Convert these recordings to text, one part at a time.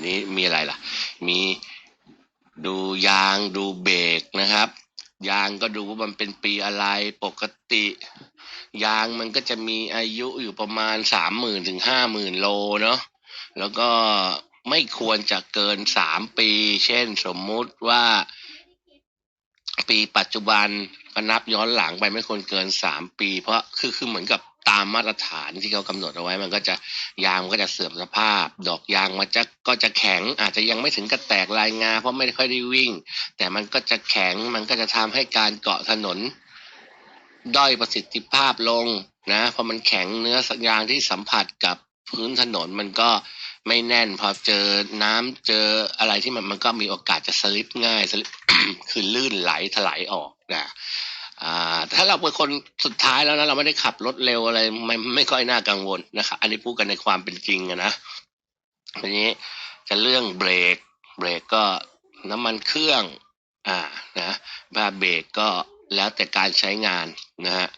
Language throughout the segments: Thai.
ยวนี้มีอะไรล่ะ มีดูยางดูเบรกนะครับ ยางก็ดูว่ามันเป็นปีอะไรปกติ ยางมันก็จะมีอายุอยู่ประมาณสามหมื่นถึงห้าหมื่นโลเนาะแล้วก็ไม่ควรจะเกินสามปี เช่นสมมุติว่า ปีปัจจุบันก็นับย้อนหลังไปไม่ควรเกินสามปี เพราะคือคือเหมือนกับ ตามมาตรฐานที่เขากำหนดเอาไว้ มันก็จะยางมันก็จะเสื่อมสภาพ ดอกยางมันจะก็จะแข็ง อาจจะยังไม่ถึงกับแตกลายงา เพราะไม่ค่อยได้วิ่ง แต่มันก็จะแข็งมันก็จะทำให้การเกาะถนน ด้อยประสิทธิภาพลงนะเพราะมันแข็งเนื้อสัญญางที่สัมผัสกับพื้นถนนมันก็ไม่แน่น พอเจอน้ำเจออะไรที่มันมันก็มีโอกาสจะสลิปง่ายสลิปคือลื่นไหลถลายออกนะ อ่าถ้าเราเป็นคนสุดท้ายแล้วนะเราไม่ได้ขับรถเร็วอะไรไม่ไม่ค่อยน่ากังวลนะครับอันนี้พูดกันในความเป็นจริงอะนะทีนี้จะเรื่องเบรกเบรกก็น้ำมันเครื่องอ่านะบ้าเบรกก็แล้วแต่การใช้งานนะฮะ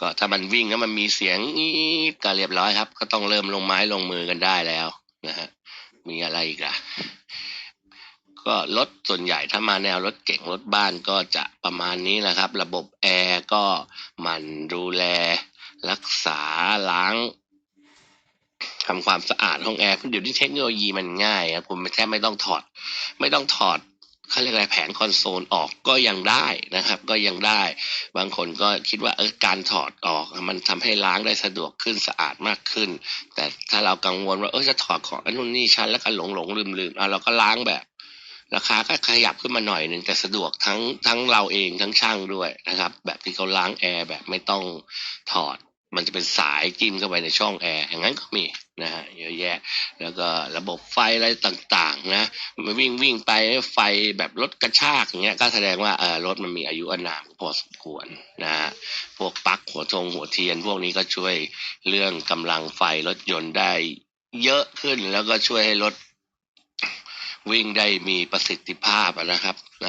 ก็ถ้ามันวิ่งแล้วมันมีเสียงอี๊ดก็เรียบร้อยครับ ก็ต้องเริ่มลงไม้ลงมือกันได้แล้วนะฮะมีอะไรอีกล่ะ ก็รถส่วนใหญ่ถ้ามาแนวรถเก่งรถบ้านก็จะประมาณนี้แหละครับ ระบบแอร์ก็มันดูแล รักษาล้างทำความสะอาดห้องแอร์เพราะเดี๋ยวนี้เทคโนโลยีมันง่ายครับผมแทบไม่ต้องถอด ไม่ต้องถอดเขาเรียกอะไรแผงคอนโซลออกก็ยังได้นะครับ ก็ยังได้ บางคนก็คิดว่าเออการถอดออก มันทำให้ล้างได้สะดวกขึ้นสะอาดมากขึ้น แต่ถ้าเรากังวลว่าเออจะถอดของอันนู่นนี่ชั้นแล้วก็หลงหลงลืมลืมอะเราก็ล้างแบบ ราคาก็ขยับขึ้นมาหน่อยหนึ่งแต่สะดวกทั้งทั้งเราเองทั้งช่างด้วยนะครับ แบบที่เขาล้างแอร์แบบไม่ต้องถอด มันจะเป็นสายจิ้มเข้าไปในช่องแอร์อย่างนั้นก็มีนะฮะเยอะแยะ แล้วก็ระบบไฟอะไรต่างๆนะมันวิ่งวิ่งไปไฟแบบรถกระชากอย่างเงี้ยก็แสดงว่าเออรถมันมีอายุอานามพอสมควรนะฮะพวกปลั๊กหัวทงหัวเทียน พวกนี้ก็ช่วยเรื่องกำลังไฟรถยนต์ได้เยอะขึ้นแล้วก็ช่วยให้รถ วิ่งได้มีประสิทธิภาพนะครับนะ